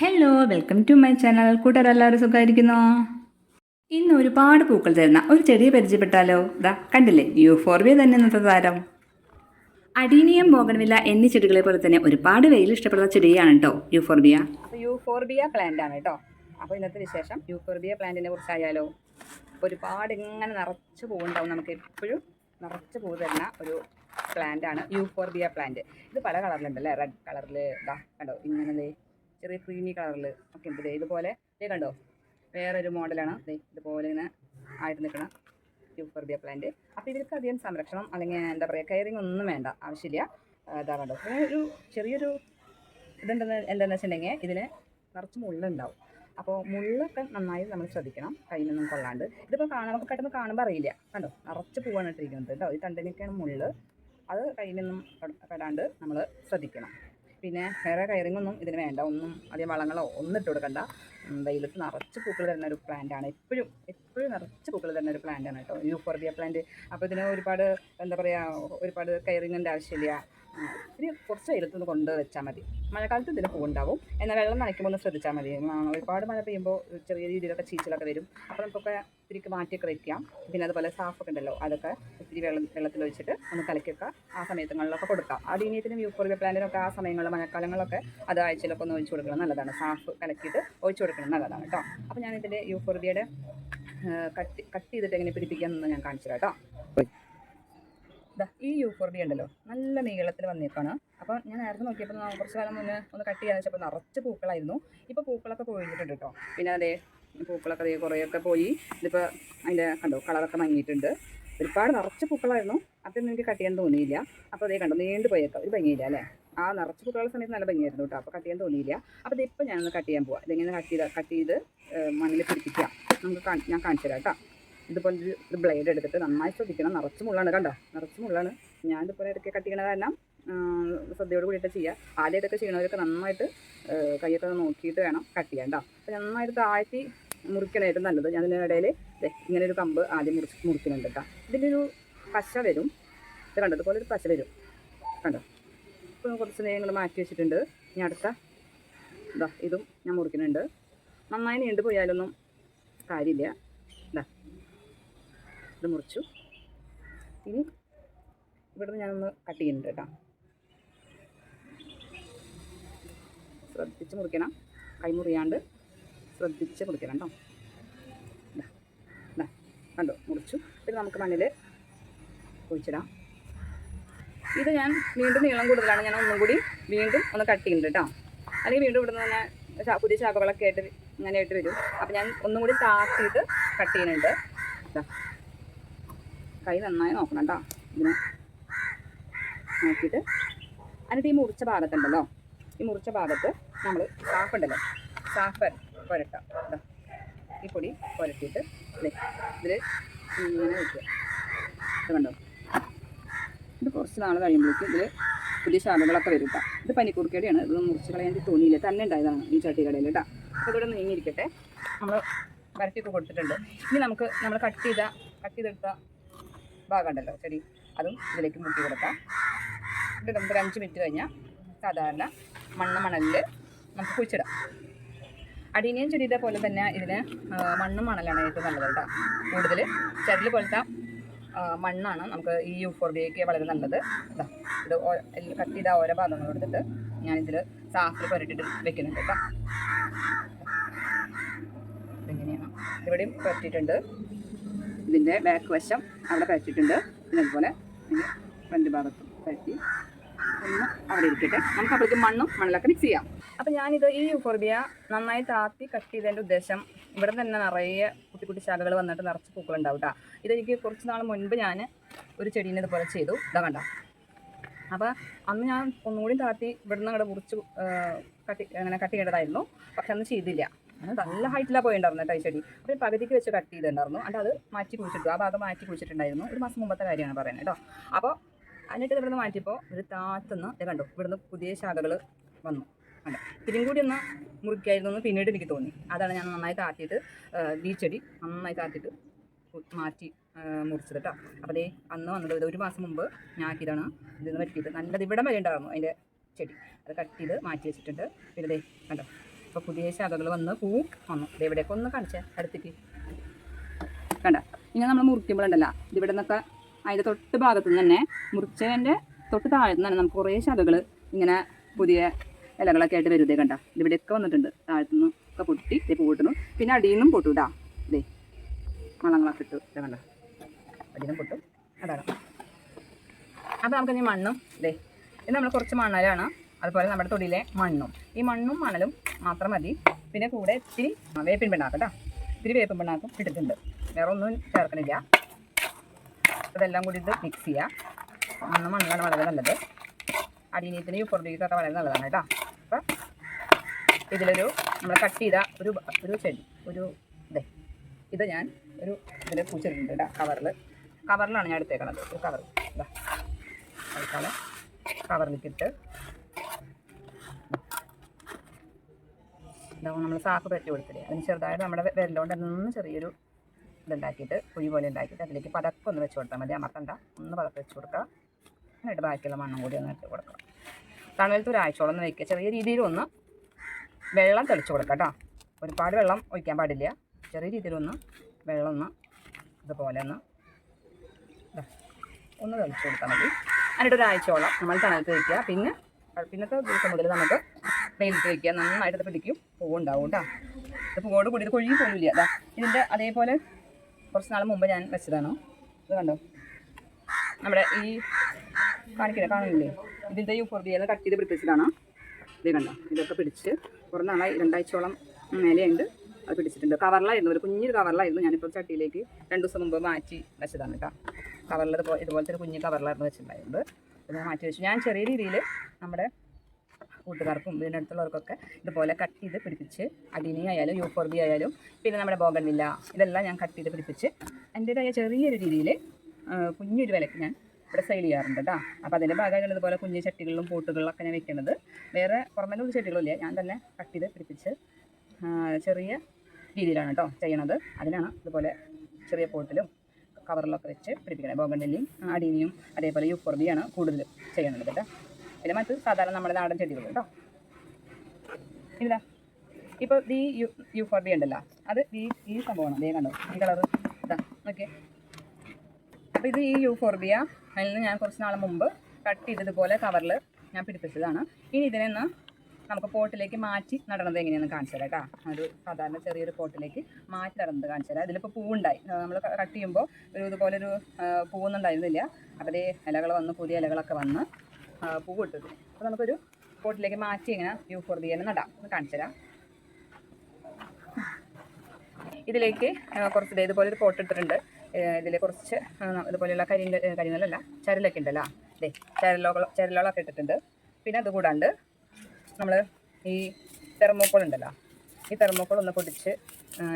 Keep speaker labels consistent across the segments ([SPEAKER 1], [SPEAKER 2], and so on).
[SPEAKER 1] Hello welcome to my channel കൂട്ടുകാരെല്ലാവരും സുഖമായിരിക്കുന്നോ? ഇന്ന് ഒരുപാട് പൂക്കൾ തരുന്ന ഒരു ചെടിയെ പരിചയപ്പെട്ടാലോ? ദാ കണ്ടില്ലേ? യൂഫോർബിയ തന്നെ ഇന്നത്തെ താരം. അഡീനിയം ബോഗൺവില്ല എന്നീ ചെടികളെ പോലെ തന്നെ ഒരുപാട് വെയിൽ ഇഷ്ടപ്പെടുന്ന ചെടിയാണ് കേട്ടോ യൂഫോർബിയ അപ്പോൾ യൂഫോർബിയ പ്ലാന്റ് ആണ് കേട്ടോ അപ്പോൾ ഇന്നത്തെ വിശേഷം യൂഫോർബിയ പ്ലാന്റിനെ കുറിച്ചായാലോ ഒരുപാട് ഇങ്ങനെ നിറച്ച് പൂവുണ്ടാവും നമുക്ക് എപ്പോഴും നിറച്ച് പൂ തരുന്ന ഒരു പ്ലാന്റ് ആണ് യൂഫോർബിയ പ്ലാന്റ് ഇത് പല കളറിലുണ്ടല്ലേ റെഡ് കളറിൽ ഇതാ കണ്ടോ? ഇങ്ങനെ ചെറിയ ക്രീമി കളറിൽ ഒക്കെ ഉണ്ട്. ഇതുപോലെ ദേ കണ്ടോ? വേറൊരു മോഡലാണ്. ഇതുപോലെ ഇങ്ങനെ ആയിട്ട് നിൽക്കണം യൂഫോർബിയ പ്ലാന്റ് അപ്പോൾ ഇവർക്ക് അധികം സംരക്ഷണം അല്ലെങ്കിൽ എന്താ പറയുക കെയറിങ് ഒന്നും വേണ്ട ആവശ്യമില്ല. ഇതാ കണ്ടോ? പിന്നെ ഒരു ചെറിയൊരു ഇതുണ്ടെന്ന് എന്താണെന്ന് വെച്ചിട്ടുണ്ടെങ്കിൽ ഇതിന് നിറച്ച് മുള്ളുണ്ടാവും. അപ്പോൾ മുള്ളൊക്കെ നന്നായി നമ്മൾ ശ്രദ്ധിക്കണം. കയ്യിലൊന്നും കൊള്ളാണ്ട്. ഇതിപ്പോൾ കാണാൻ നമുക്ക് പെട്ടെന്ന് കാണുമ്പോൾ അറിയില്ല. കണ്ടോ? നിറച്ച് പൂവാണ് ഇട്ടിരിക്കുന്നത് കേട്ടോ. ഈ തണ്ടിനൊക്കെയാണ് മുള്ള്. അത് കയ്യിലൊന്നും നിന്നും പെടാണ്ട് നമ്മൾ ശ്രദ്ധിക്കണം. പിന്നെ വേറെ കയറിങ്ങൊന്നും ഇതിന് വേണ്ട. ഒന്നും അധികം വളങ്ങളോ ഒന്നും ഇട്ട് കൊടുക്കണ്ട. വെയിലത്ത് നിറച്ച് പൂക്കൾ തരുന്ന ഒരു പ്ലാന്റ് ആണ്. എപ്പോഴും എപ്പോഴും നിറച്ച് പൂക്കൾ തരുന്ന ഒരു പ്ലാന്റ് ആണ് കേട്ടോ. യൂഫോർബിയ പ്ലാന്റ് അപ്പോൾ ഇതിന് ഒരുപാട് എന്താ പറയുക ഒരുപാട് കയറിങ്ങിന്റെ ആവശ്യമില്ല. ഇത്തിരി കുറച്ച് വെയിലത്തൊന്ന് കൊണ്ട് വെച്ചാൽ മതി. മഴക്കാലത്ത് ഇതിൽ പൂവുണ്ടാവും. എന്നാൽ വെള്ളം നനയ്ക്കുമ്പോൾ ഒന്ന് ശ്രദ്ധിച്ചാൽ മതി. ഒരുപാട് മഴ പെയ്യുമ്പോൾ ചെറിയ രീതിയിലൊക്കെ ചീച്ചിലൊക്കെ വരും. അപ്പോൾ നമുക്കൊക്കെ ഇത്തിരിക്ക് മാറ്റിയൊക്കെ വയ്ക്കാം പിന്നെ അതുപോലെ സാഫൊക്കെ ഉണ്ടല്ലോ അതൊക്കെ ഇത്തിരി വെള്ളം വെള്ളത്തിൽ ഒഴിച്ചിട്ട് ഒന്ന് കലക്കിയൊക്കെ ആ സമയത്തുകളിലൊക്കെ കൊടുക്കാം. ആ ഡീനിയത്തിനും യൂഫോറിയ പ്ലാന്റിനൊക്കെ ആ സമയങ്ങളിൽ മഴക്കാലങ്ങളൊക്കെ അത് ആഴ്ചയിലൊക്കെ ഒന്ന് ഒഴിച്ചു കൊടുക്കണം. നല്ലതാണ്. സാഫ് കലക്കിയിട്ട് ഒഴിച്ചു കൊടുക്കണം. നല്ലതാണ് കേട്ടോ. അപ്പോൾ ഞാനിതിന്റെ യൂഫോറിയയുടെ കട്ട് കട്ട് ചെയ്തിട്ട് എങ്ങനെ പിടിപ്പിക്കാമെന്ന് ഞാൻ കാണിച്ചു കേട്ടോ. ഈ യൂഫോർബിയ ഉണ്ടല്ലോ നല്ല നീളത്തിൽ വന്നേക്കാണ്. അപ്പോൾ ഞാൻ നേരത്തെ നോക്കിയപ്പോൾ കുറച്ച് കാലം മുന്നേ ഒന്ന് കട്ട് ചെയ്യാന്ന് വെച്ചപ്പോൾ നിറച്ച് പൂക്കളായിരുന്നു. ഇപ്പോൾ പൂക്കളൊക്കെ പോയിട്ടുണ്ട് കേട്ടോ പിന്നെ അതേ പൂക്കളൊക്കെ അതേ കുറേയൊക്കെ പോയി. ഇതിപ്പോൾ അതിന്റെ കണ്ടോ കളറൊക്കെ മങ്ങിയിട്ടുണ്ട്. ഒരുപാട് നിറച്ച് പൂക്കളായിരുന്നു. അപ്പം എനിക്ക് കട്ട് ചെയ്യാൻ തോന്നിയില്ല. അപ്പോൾ അതേ കണ്ടോ നീണ്ടു പോയേക്കാം. ഒരു ഭംഗിയില്ല അല്ലേ? ആ നിറച്ച് പൂക്കളുടെ സമയത്ത് നല്ല ഭംഗിയായിരുന്നു കേട്ടോ അപ്പോൾ കട്ട് ചെയ്യാൻ തോന്നിയില്ല. അപ്പോൾ ഇതിപ്പോൾ ഞാനൊന്ന് കട്ട് ചെയ്യാൻ പോവാം. ഇതെങ്ങനെ കട്ട് ചെയ്ത് കട്ട് ചെയ്ത് മണ്ണിൽ പിടിപ്പിക്കാം. നമുക്ക് ഞാൻ കാണിച്ചു തരാം കേട്ടോ ഇതുപോലെ ഒരു- ബ്ലേഡ് എടുത്തിട്ട് നന്നായി ശ്രദ്ധിക്കണം. നിറച്ച് മുള്ളാണ് കണ്ടോ? നിറച്ച് മുള്ളാണ്. ഞാൻ ഇതുപോലെ ഇടയ്ക്ക് കട്ട് ചെയ്യണ കാരണം ആ, ശ്രദ്ധയോട് കൂടിയിട്ട് ചെയ്യുക ആദ്യം ഇതൊക്കെ ചെയ്യണവരൊക്കെ നന്നായിട്ട് കൈയൊക്കെ നോക്കിയിട്ട് വേണം കട്ട് ചെയ്യാൻ കേട്ടോ അപ്പോൾ നന്നായിട്ട് താഴ്ത്തി മുറിക്കണമായിട്ട് നല്ലത്. ഞാൻ ഇതിന്റെ ഇടയിൽ ഇങ്ങനെ ഒരു കമ്പ് ആദ്യം മുറിച്ച് മുറിക്കുന്നുണ്ട് കേട്ടോ ഇതിലൊരു പശ വരും. ഇത് കണ്ടോ? ഇതുപോലെ ഒരു പശ വരും. കണ്ടോ? ഇപ്പോൾ കുറച്ച് നേരം ഇങ്ങോട്ട് മാറ്റി വെച്ചിട്ടുണ്ട്. ഇനി അടുത്ത ഇതാ ഇതും ഞാൻ മുറിക്കുന്നുണ്ട്. നന്നായി നീണ്ടു പോയാലൊന്നും കാര്യമില്ല. ഇത് മുറിച്ചു. ഇനി ഇവിടുന്ന് ഞാനൊന്ന് കട്ട് ചെയ്യുന്നുണ്ട് കേട്ടോ. ശ്രദ്ധിച്ച് മുറിക്കണം. കൈമുറിയാണ്ട് ശ്രദ്ധിച്ച് മുറിക്കണം കേട്ടോ. കണ്ടോ മുറിച്ചു. പിന്നെ നമുക്ക് മണ്ണിൽ കുഴിച്ചിടാം ഇത് ഞാൻ വീണ്ടും നീളം കൂടുതലാണ്. ഞാൻ ഒന്നും കൂടി വീണ്ടും ഒന്ന് കട്ട് ചെയ്യുന്നുണ്ട് കേട്ടോ. അല്ലെങ്കിൽ വീണ്ടും ഇവിടുന്ന് തന്നെ പുതിയ ശാഖകളൊക്കെ ആയിട്ട് ഇങ്ങനെ ആയിട്ട് വരും. അപ്പം ഞാൻ ഒന്നും കൂടി താത്തിയിട്ട് കട്ട് ചെയ്യുന്നുണ്ട്. കൈ നന്നായി നോക്കണം കേട്ടോ ഇതിനെ നോക്കിയിട്ട്. എന്നിട്ട് ഈ മുറിച്ച ഭാഗത്തുണ്ടല്ലോ. ഈ മുറിച്ച ഭാഗത്ത് നമ്മൾ സാഫ് ഉണ്ടല്ലോ. സാഫ് പുരട്ടാം കേട്ടോ ഈ പൊടി പുരട്ടിയിട്ട് ഇതിൽ ഇങ്ങനെ വയ്ക്കുക ഇത് കണ്ടോ? ഇത് കുറച്ച് നാൾ കഴിയുമ്പോഴേക്കും ഇതിൽ പുതിയ ശാഖകളൊക്കെ വരും കേട്ടോ ഇത് പനിക്കൂർക്കയുടെയാണ് ഇത് മുറിച്ച് കളയാൻ തോന്നിയില്ല തന്നെ ഉണ്ടായതാണ് ഈ ചട്ടി കടയിൽ കേട്ടോ അപ്പോൾ ഇവിടെ നീങ്ങിയിരിക്കട്ടെ. നമ്മൾ വരട്ടിയൊക്കെ കൊടുത്തിട്ടുണ്ട്. ഇനി നമുക്ക് നമ്മൾ കട്ട് ചെയ്ത കട്ട് ചെയ്തെടുത്ത ഭാഗം ഉണ്ടല്ലോ ചെടി. അതും ഇതിലേക്ക് മുട്ടി കൊടുക്കാം. ഇത് നമുക്ക് ഒരു അഞ്ച് മിനിറ്റ് കഴിഞ്ഞാൽ സാധാരണ മണ്ണ് മണലിൽ നമുക്ക് കുഴിച്ചിടാം. അടീനിയൻ ചെടിയുടെ പോലെ തന്നെ ഇതിന് മണ്ണും മണലാണ് ഏറ്റവും നല്ലത് കേട്ടോ. കൂടുതൽ ചെടിൽ പോലത്തെ മണ്ണാണ് നമുക്ക് ഈ യൂഫോർബിയയ്ക്ക് വളരെ നല്ലത്. ഇതാ കട്ട് ചെയ്ത ഓരോ ഭാഗങ്ങൾ കൊടുത്തിട്ട് ഞാനിതിൽ സാഫിൽ പുരട്ടിട്ട് വെക്കുന്നുണ്ട് കേട്ടോ. ഇതിങ്ങനെയാണ്? ഇവിടെയും പുരട്ടിയിട്ടുണ്ട്. ഇതിന്റെ ബാക്ക് വശം അവിടെ പരത്തിയിട്ടുണ്ട് പിന്നെ അതുപോലെ ഇതിന്റെ ഫ്രണ്ട് ഭാഗത്തും പരത്തി ഒന്ന് അവിടെ ഇരിക്കട്ടെ. നമുക്ക് അപ്പോഴേക്കും മണ്ണും മണ്ണിലൊക്കെ മിക്സ് ചെയ്യാം. അപ്പം ഞാനിത് ഈ യൂഫോർബിയ നന്നായി താത്തി കട്ട് ചെയ്തതിന്റെ ഉദ്ദേശം ഇവിടെ തന്നെ നിറയെ കുട്ടി കുട്ടി ശാഖകൾ വന്നിട്ട് നിറച്ച് പൂക്കളുണ്ടാവും കേട്ടോ ഇതെനിക്ക് കുറച്ച് നാൾ മുൻപ് ഞാൻ ഒരു ചെടീനെ ഇതുപോലെ ചെയ്തു. ഇതാ കണ്ട? അപ്പോൾ അന്ന് ഞാൻ ഒന്നുകൂടി താത്തി ഇവിടുന്ന് അങ്ങോട്ട് മുറിച്ച് കട്ടി അങ്ങനെ കട്ട് ചെയ്യേണ്ടതായിരുന്നു. പക്ഷെ അന്ന് ചെയ്തില്ല. നല്ല ഹൈറ്റിലാണ് പോയിട്ടുണ്ടായിരുന്നു കേട്ടോ ഈ ചെടി. അപ്പോൾ പകുതിക്ക് വെച്ച് കട്ട് ചെയ്തിട്ടുണ്ടായിരുന്നു അത് മാറ്റി കുഴിച്ചിട്ടു. ആ ഭാഗം മാറ്റി കുഴിച്ചിട്ടുണ്ടായിരുന്നു. ഒരു മാസം മുമ്പത്തെ കാര്യമാണ് പറയുന്നത് കേട്ടോ അപ്പോൾ എന്നിട്ട് ഇവിടുന്ന് മാറ്റിയപ്പോൾ ഒരു താത്തുനിന്ന് ഇത് കണ്ടു. ഇവിടുന്ന് പുതിയ ശാഖകൾ വന്നു. അല്ല ഇതിലും കൂടി ഒന്ന് മുറിക്കായിരുന്നു എന്ന് പിന്നീട് എനിക്ക് തോന്നി. അതാണ് ഞാൻ നന്നായി താത്തിയിട്ട് ഈ ചെടി നന്നായി താത്തിയിട്ട് മാറ്റി മുറിച്ചത് കേട്ടോ അപ്പോൾ അതേ അന്ന് വന്നത് ഇത് ഒരു മാസം മുമ്പ് ഞാൻ ആക്കിയതാണ് നിന്ന് പറ്റിയത് നല്ലത് ഇവിടം വരെ ഉണ്ടായിരുന്നു അതിന്റെ ചെടി. അത് കട്ട് ചെയ്ത് മാറ്റി വെച്ചിട്ടുണ്ട്. പിന്നെ കണ്ടോ ഇപ്പോൾ പുതിയ ശാഖകൾ വന്ന് പൂ വന്നു. ഇത് ഒന്ന് കാണിച്ചേ അടുത്തേക്ക്. കണ്ട? ഇങ്ങനെ നമ്മൾ മുറിക്കുമ്പോഴുണ്ടല്ലോ ഇതിവിടെ നിന്നൊക്കെ അതിന്റെ തൊട്ട് ഭാഗത്ത് നിന്ന് തന്നെ മുറിച്ചതിന്റെ തൊട്ട് താഴെ നിന്ന് തന്നെ നമുക്ക് കുറേ ശാഖകൾ ഇങ്ങനെ പുതിയ ഇലകളൊക്കെ ആയിട്ട് വരുതേ കണ്ട. ഇതിവിടെയൊക്കെ വന്നിട്ടുണ്ട്. താഴത്തു നിന്ന് ഒക്കെ പൊട്ടി ഇതേ പൂട്ടുന്നു പിന്നെ അടിയിൽ നിന്നും പൊട്ടു ഇതാ ഇതേ വളങ്ങളൊക്കെ ഇട്ടു. ഇതേ കണ്ട? നിന്നും പൊട്ടും. അതാണ്. അപ്പോൾ നമുക്ക് ഇനി മണ്ണും ഇതേ ഇത് നമ്മൾ കുറച്ച് മണലാണ്. അതുപോലെ നമ്മുടെ തൊടിയിലെ മണ്ണും. ഈ മണ്ണും മണലും മാത്രം മതി. പിന്നെ കൂടെ ഇത്തിരി വേപ്പിൻ പിണ്ണാക്കും കേട്ടോ. ഇത്തിരി വേപ്പിൻ പിണ്ണാക്കും ഇട്ടിട്ടുണ്ട്. വേറെ ഒന്നും ചേർക്കണില്ല. ഇതെല്ലാം കൂടി ഇത് മിക്സ് ചെയ്യുക മണ്ണ് മണ്ണാണ് വളരെ നല്ലത്. അടിനീത്തിന് യൂഫോർബിക്കൊക്കെ വളരെ നല്ലതാണ് കേട്ടോ. അപ്പം ഇതിലൊരു നമ്മൾ കട്ട് ചെയ്ത ഒരു ഒരു ചെടി ഒരു ഇതേ ഇത് ഞാൻ ഒരു ഇതിൽ പൂച്ചിട്ടുണ്ട് കേട്ടോ കവറിൽ കവറിലാണ് ഞാൻ എടുത്തേക്കണത് ഒരു കവർ തൽക്കാലം കവറിലേക്കിട്ട് ഇതാവും നമ്മൾ സാക്ക് പറ്റി കൊടുത്തില്ലേ അതിന് ചെറുതായിട്ട് നമ്മുടെ വിരലുകൊണ്ട് നിന്ന് ചെറിയൊരു ഇതുണ്ടാക്കിയിട്ട് കുഴി പോലെ ഉണ്ടാക്കിയിട്ട് അതിലേക്ക് പതക്കം ഒന്ന് വെച്ച് കൊടുത്താൽ മതി. അമർത്തണ്ട. ഒന്ന് പതക്കം വെച്ച് കൊടുക്കുക. എന്നിട്ട് ബാക്കിയുള്ള മണ്ണും കൂടി ഒന്ന് ഇട്ട് കൊടുക്കണം. തണലത്ത് ഒരാഴ്ചയോളം ഒന്ന് വയ്ക്കുക ചെറിയ രീതിയിൽ ഒന്ന് വെള്ളം തെളിച്ച് കൊടുക്കുക കേട്ടോ. ഒരുപാട് വെള്ളം ഒഴിക്കാൻ പാടില്ല. ചെറിയ രീതിയിലൊന്ന് വെള്ളം ഒന്ന് ഇതുപോലെ ഒന്ന് ഒന്ന് തെളിച്ച് കൊടുത്താൽ മതി. എന്നിട്ട് ഒരാഴ്ചയോളം നമ്മൾ തണലത്ത് വയ്ക്കുക പിന്നെ പിന്നത്തെ ദിവസം മുതൽ നമുക്ക് വെയിലത്ത് വയ്ക്കുക നന്നായിട്ട് പിടിക്കും. പൂവുണ്ടാവും കേട്ടോ ഇത് പൂവോട് കൂടി ഇത് കൊഴിയും പോലില്ല അതാ ഇതിന്റെ അതേപോലെ കുറച്ച് നാൾ മുമ്പ് ഞാൻ വെച്ചതാണ്? ഇത് കണ്ടോ? നമ്മുടെ ഈ കാണിക്കില്ല കാണുന്നില്ലേ? ഇതിന്റെ ഈ പൊറുതിയെല്ലാം കട്ട് ചെയ്ത് പിടിപ്പിച്ചതാണ്? ഇത് കണ്ടോ? ഇതൊക്കെ പിടിച്ച് കുറേ നാളായി രണ്ടാഴ്ചയോളം മേലെയുണ്ട്. അത് പിടിച്ചിട്ടുണ്ട്. കവറിലായിരുന്നു ഒരു കുഞ്ഞൊരു കവറിലായിരുന്നു. ഞാനിപ്പോൾ ചട്ടിയിലേക്ക് രണ്ട് ദിവസം മുമ്പ് മാറ്റി വെച്ചതാണ് കേട്ടോ കവറിൽ ഇതുപോലെ ഇതുപോലത്തെ ഒരു കുഞ്ഞ് കവറിലായിരുന്നു വെച്ചിട്ടുണ്ടായിരുന്നത്. ഇത് ഞാൻ മാറ്റി വെച്ചു. ഞാൻ ചെറിയ രീതിയിൽ നമ്മുടെ കൂട്ടുകാർക്കും വീടിനടുത്തുള്ളവർക്കൊക്കെ ഇതുപോലെ കട്ട് ചെയ്ത് പിടിപ്പിച്ച് അടിനി ആയാലും യൂഫോർബി ആയാലും പിന്നെ നമ്മുടെ ബോഗൻവില്ല ഇതെല്ലാം ഞാൻ കട്ട് ചെയ്ത് പിടിപ്പിച്ച് എന്റേതായ ചെറിയൊരു രീതിയിൽ കുഞ്ഞൊരു വിലക്ക് ഞാൻ ഇവിടെ സെയിൽ ചെയ്യാറുണ്ട് കേട്ടോ അപ്പോൾ അതിന്റെ ഭാഗമായിട്ടാണ് ഇതുപോലെ കുഞ്ഞു ചട്ടികളിലും പൂട്ടുകളിലൊക്കെ ഞാൻ വെക്കുന്നത് വേറെ പുറമേ ഒരു ചെടികളില്ല ഞാൻ തന്നെ കട്ട് ചെയ്ത് പിടിപ്പിച്ച് ചെറിയ രീതിയിലാണ് കേട്ടോ ചെയ്യണത്. അതിനാണ് ഇതുപോലെ ചെറിയ പോട്ടിലും കവറിലൊക്കെ വെച്ച് പിടിപ്പിക്കണം. ബോഗൻവില്ലയും അടീനിയും അതേപോലെ യൂഫോർബിയാണ് കൂടുതലും ചെയ്യുന്നത് കേട്ടോ. പിന്നെ മറ്റ് സാധാരണ നമ്മുടെ നാടൻ ചെടികൾ കേട്ടോ. ഇല്ല ഇപ്പോൾ ഈ യു യു ഫോർ ബി ഉണ്ടല്ലോ. അത് ഈ ഈ സംഭവമാണ്. ദേ കണ്ടോ ഈ കളർ ഇതാ ഓക്കെ അപ്പോൾ ഇത് ഈ യു ഫോർ ബിയ അതിൽ നിന്ന് ഞാൻ കുറച്ച് നാൾ മുമ്പ് കട്ട് ചെയ്തതുപോലെ കവറിൽ ഞാൻ പിടിപ്പിച്ചതാണ്. ഇനി ഇതിനൊന്ന് നമുക്ക് പോട്ടിലേക്ക് മാറ്റി നടണത് എങ്ങനെയാണെന്ന് കാണിച്ചു തരാം കേട്ടോ. ഒരു സാധാരണ ചെറിയൊരു പോട്ടിലേക്ക് മാറ്റി നടന്നത് കാണിച്ചു തരാം. ഇതിലിപ്പോൾ പൂവുണ്ടായി. നമ്മൾ കട്ട് ചെയ്യുമ്പോൾ ഒരു ഇതുപോലെ ഒരു പൂവൊന്നും ഉണ്ടായിരുന്നില്ല അപ്പോൾ ഇലകൾ വന്ന് പുതിയ ഇലകളൊക്കെ വന്ന് പൂവ് ഇട്ടത് അപ്പോൾ നമുക്കൊരു പോട്ടിലേക്ക് മാറ്റി ഇങ്ങനെ യു എന്ന് നടാം. ഒന്ന് കാണിച്ചു തരാം. ഇതിലേക്ക് കുറച്ച് ഇതുപോലെ ഒരു പോട്ട് ഇട്ടിട്ടുണ്ട് ഇതിൽ കുറച്ച് ഇതുപോലെയുള്ള കരിങ്കൽ കരിങ്കല്ലല്ല ചരലൊക്കെ ഉണ്ടല്ലോ. അതെ ചരലോകൾ ചരലോളൊക്കെ ഇട്ടിട്ടുണ്ട്. പിന്നെ അത് കൂടാണ്ട് നമ്മൾ ഈ തെർമോക്കോൾ ഉണ്ടല്ലോ. ഈ തെർമോക്കോൾ ഒന്ന് പൊടിച്ച്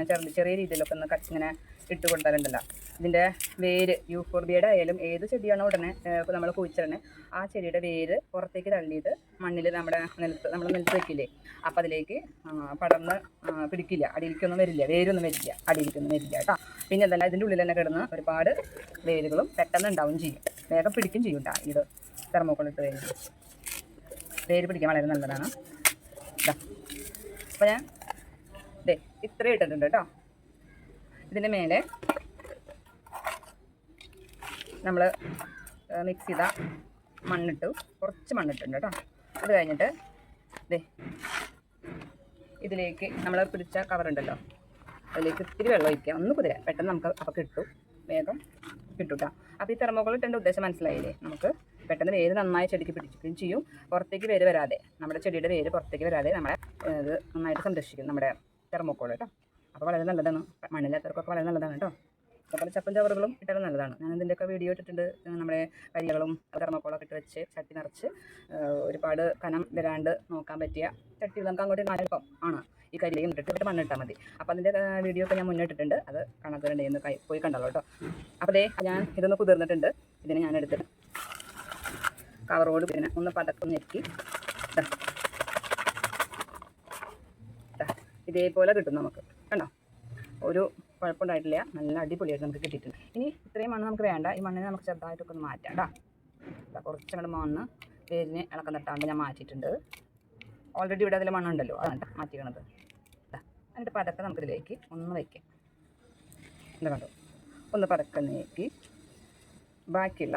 [SPEAKER 1] ചെറിയ ചെറിയ രീതിയിലൊക്കെ ഒന്ന് കട്ട് ഇങ്ങനെ ഇട്ട് കൊടുത്താലുണ്ടല്ലോ. ഇതിന്റെ വേര് യൂഫോർബിയയുടെ ആയാലും ഏത് ചെടിയാണോ ഉടനെ നമ്മൾ കുഴിച്ചിടണേ ആ ചെടിയുടെ വേര് പുറത്തേക്ക് തള്ളിയിട്ട് മണ്ണിൽ നമ്മുടെ നിലത്ത് നമ്മൾ നിലത്ത് വെക്കില്ലേ? അപ്പം അതിലേക്ക് പടർന്ന് പിടിക്കില്ല. അടിയിലേക്കൊന്നും വരില്ല. വേരൊന്നും വരില്ല. അടിയിലേക്കൊന്നും വരില്ല കേട്ടോ. പിന്നെ എന്തായാലും ഇതിന്റെ ഉള്ളിൽ തന്നെ കിടന്ന് ഒരുപാട് വേരുകളും പെട്ടെന്ന് ഉണ്ടാവും ചെയ്യും. വേഗം പിടിക്കും ചെയ്യും കേട്ടോ ഇത് തെർമോക്കോൾ ഇട്ട് കഴിഞ്ഞാൽ വേര് പിടിക്കാൻ വളരെ നല്ലതാണ്. ഇതാ അപ്പോൾ ഞാൻ ദേ ഇത്ര ഇട്ടിട്ടുണ്ട് കേട്ടോ. ഇതിന്റെ മേലെ നമ്മൾ മിക്സ് ചെയ്ത മണ്ണിട്ടു. കുറച്ച് മണ്ണിട്ടുണ്ട് കേട്ടോ. അത് കഴിഞ്ഞിട്ട് ദേ ഇതിലേക്ക് നമ്മൾ പിടിച്ച കവറുണ്ടല്ലോ അതിലേക്ക് ഇത്തിരി വെള്ളം ഒഴിക്കുക. ഒന്ന് കുതിര പെട്ടെന്ന് നമുക്ക് അപ്പോൾ കിട്ടും വേഗം കിട്ടും കേട്ടോ അപ്പോൾ ഈ തെർമോക്കോൾ ഇട്ടേണ്ട ഉദ്ദേശം മനസ്സിലായില്ലേ? നമുക്ക് പെട്ടെന്ന് വേര് നന്നായി ചെടിക്ക് പിടിക്കുകയും ചെയ്യും. പുറത്തേക്ക് വേര് വരാതെ. നമ്മുടെ ചെടിയുടെ വേര് പുറത്തേക്ക് വരാതെ നമ്മളെ ഇത് നന്നായിട്ട് സംരക്ഷിക്കും നമ്മുടെ തെർമോക്കോൾ കേട്ടോ. അപ്പോൾ വളരെ നല്ലതാണ്. മണ്ണില്ലാത്തവർക്കൊക്കെ വളരെ നല്ലതാണ് കേട്ടോ. അതുപോലെ ചപ്പും ചവറുകളും ഇട്ടാലും നല്ലതാണ്. ഞാൻ ഇതിന്റെയൊക്കെ വീഡിയോ ഇട്ടിട്ടുണ്ട്. നമ്മുടെ കരികളും തെർമോക്കോളൊക്കെ ഇട്ട് വെച്ച് ചട്ടി നിറച്ച് ഒരുപാട് കനം വരാണ്ട് നോക്കാൻ പറ്റിയ ചട്ടികൾ നമുക്ക് അങ്ങോട്ട് കാണാൻ ആണ്. ഈ കരിയും ഇട്ടിട്ട് മണ്ണിട്ടാൽ മതി. അപ്പോൾ അതിന്റെ വീഡിയോ ഒക്കെ ഞാൻ മുന്നിട്ടിട്ടുണ്ട് അത് കാണാത്തവരുണ്ടെന്ന് പോയി കണ്ടല്ലോ കേട്ടോ. അപ്പോൾ ദേ ഞാൻ ഇതൊന്ന് കുതിർന്നിട്ടുണ്ട്. ഇതിനെ ഞാൻ എടുത്തിട്ട് കവറോട് പിന്നെ ഒന്ന് പതക്കം ഞെക്കി. ഇതേപോലെ കിട്ടും നമുക്ക്. കണ്ടോ? ഒരു കുഴപ്പമുണ്ടായിട്ടില്ല. നല്ല അടിപൊളിയായിട്ട് നമുക്ക് കിട്ടിയിട്ടുണ്ട്. ഇനി ഇത്രയും മണ്ണ് നമുക്ക് വേണ്ട. ഈ മണ്ണിനെ നമുക്ക് ചെറുതായിട്ടൊക്കെ ഒന്ന് മാറ്റാം. കേട്ടോ ദാ കുറച്ചങ്ങോട്ട് മണ്ണ് വേരിന് ഇളക്കം തട്ടാണ്ട് ഞാൻ മാറ്റിയിട്ടുണ്ട്. ഓൾറെഡി ഇവിടെ അതിൽ മണ്ണുണ്ടല്ലോ. അതാണ് മാറ്റിക്കണത്. എന്നിട്ട് പതക്കെ നമുക്കിതിലേക്ക് ഒന്ന് വയ്ക്കാം. എന്താ കണ്ടോ? ഒന്ന് പതക്കെ നീക്കി ബാക്കിയുള്ള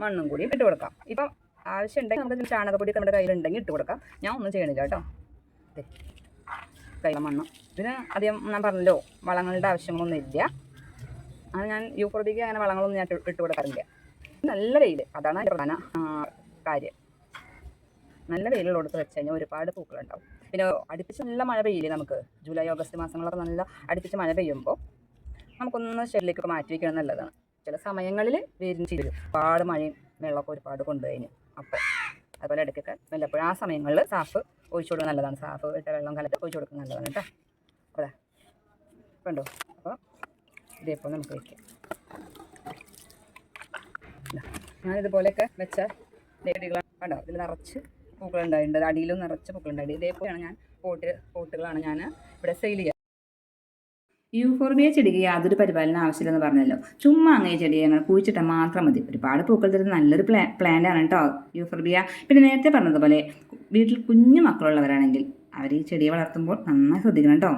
[SPEAKER 1] മണ്ണും കൂടി ഇട്ട് കൊടുക്കാം. ഇപ്പം ആവശ്യമുണ്ടെങ്കിൽ നമുക്ക് ചാണകപ്പൊടി നമ്മുടെ കയ്യിലുണ്ടെങ്കിൽ ഇട്ട് കൊടുക്കാം. ഞാൻ ഒന്നും ചെയ്യണില്ല കേട്ടോ. കയ്യിലെ മണ്ണ്. ഇതിന് അധികം ഞാൻ പറഞ്ഞല്ലോ വളങ്ങളുടെ ആവശ്യങ്ങളൊന്നും ഇല്ല. അത് ഞാൻ യൂഫോർബിക്ക് അങ്ങനെ വളങ്ങളൊന്നും ഞാൻ ഇട്ട് കൊടുക്കാറില്ല. നല്ല വെയിൽ അതാണ് അതിന്റെ പ്രധാന കാര്യം. നല്ല വെയിലുള്ളടത്ത് വെച്ച് കഴിഞ്ഞാൽ ഒരുപാട് പൂക്കളുണ്ടാവും. പിന്നെ അടുപ്പിച്ച് നല്ല മഴ പെയ്യില്ലേ നമുക്ക്? ജൂലൈ ഓഗസ്റ്റ് മാസങ്ങളൊക്കെ നല്ല അടുപ്പിച്ച് മഴ പെയ്യുമ്പോൾ നമുക്കൊന്ന് ഷെഡിലേക്കൊക്കെ മാറ്റി വയ്ക്കണം നല്ലതാണ്. ചില സമയങ്ങളിൽ വേരിന് ചെയ്തു ഒരുപാട് മഴയും വെള്ളമൊക്കെ ഒരുപാട് കൊണ്ടുകഴിഞ്ഞു അപ്പോൾ അതുപോലെ ഇടയ്ക്കൊക്കെ വല്ലപ്പോഴും ആ സമയങ്ങളിൽ സാഫ് ഒഴിച്ചു കൊടുക്കുക നല്ലതാണ്. സാഫ് ഇട്ട വെള്ളം കലത്ത് ഒഴിച്ചു കൊടുക്കുന്നത് നല്ലതാണ് കേട്ടോ. അപ്പോൾ കണ്ടോ? അപ്പോൾ ഇതേപോലെ നമുക്ക് വയ്ക്കാം. ഞാനിതുപോലെയൊക്കെ വെച്ച ചെടികളാണ് കണ്ടോ? ഇതിൽ നിറച്ച് പൂക്കളുണ്ടായിട്ടുണ്ട്. അടിയിലും നിറച്ച് പൂക്കളുണ്ടായിട്ട് ഇതേപോലെയാണ് ഞാൻ പോട്ട് പോട്ടുകളാണ് ഞാൻ ഇവിടെ സെയിൽ ചെയ്യുക യൂഫോർബിയ ചെടിക്ക് യാതൊരു പരിപാലനം ആവശ്യമില്ലെന്ന് പറഞ്ഞല്ലോ. ചുമ്മാ അങ്ങേ ചെടിയെ അങ്ങനെ കുഴിച്ചിട്ടാൽ മാത്രം മതി. ഒരുപാട് പൂക്കൾ തരുന്ന നല്ലൊരു പ്ലാ ആണ് കേട്ടോ യൂഫോർബിയ പിന്നെ നേരത്തെ പറഞ്ഞതുപോലെ വീട്ടിൽ കുഞ്ഞു മക്കളുള്ളവരാണെങ്കിൽ അവർ ഈ ചെടിയെ വളർത്തുമ്പോൾ നന്നായി ശ്രദ്ധിക്കണം കേട്ടോ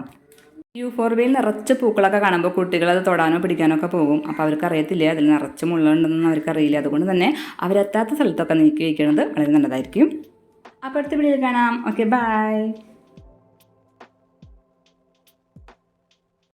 [SPEAKER 1] യൂഫോർബിയയിൽ നിറച്ച് പൂക്കളൊക്കെ കാണുമ്പോൾ കുട്ടികൾ അത് തൊടാനോ പിടിക്കാനോ ഒക്കെ പോകും. അപ്പോൾ അവർക്ക് അറിയത്തില്ല അതിൽ നിറച്ച് മുള്ളുണ്ടെന്നൊന്നും അവർക്ക് അറിയില്ല അതുകൊണ്ട് തന്നെ അവരെത്താത്ത സ്ഥലത്തൊക്കെ നീക്കി വയ്ക്കുന്നത് വളരെ നല്ലതായിരിക്കും. അപ്പോൾ അടുത്ത വീഡിയോയിൽ കാണാം. Okay bye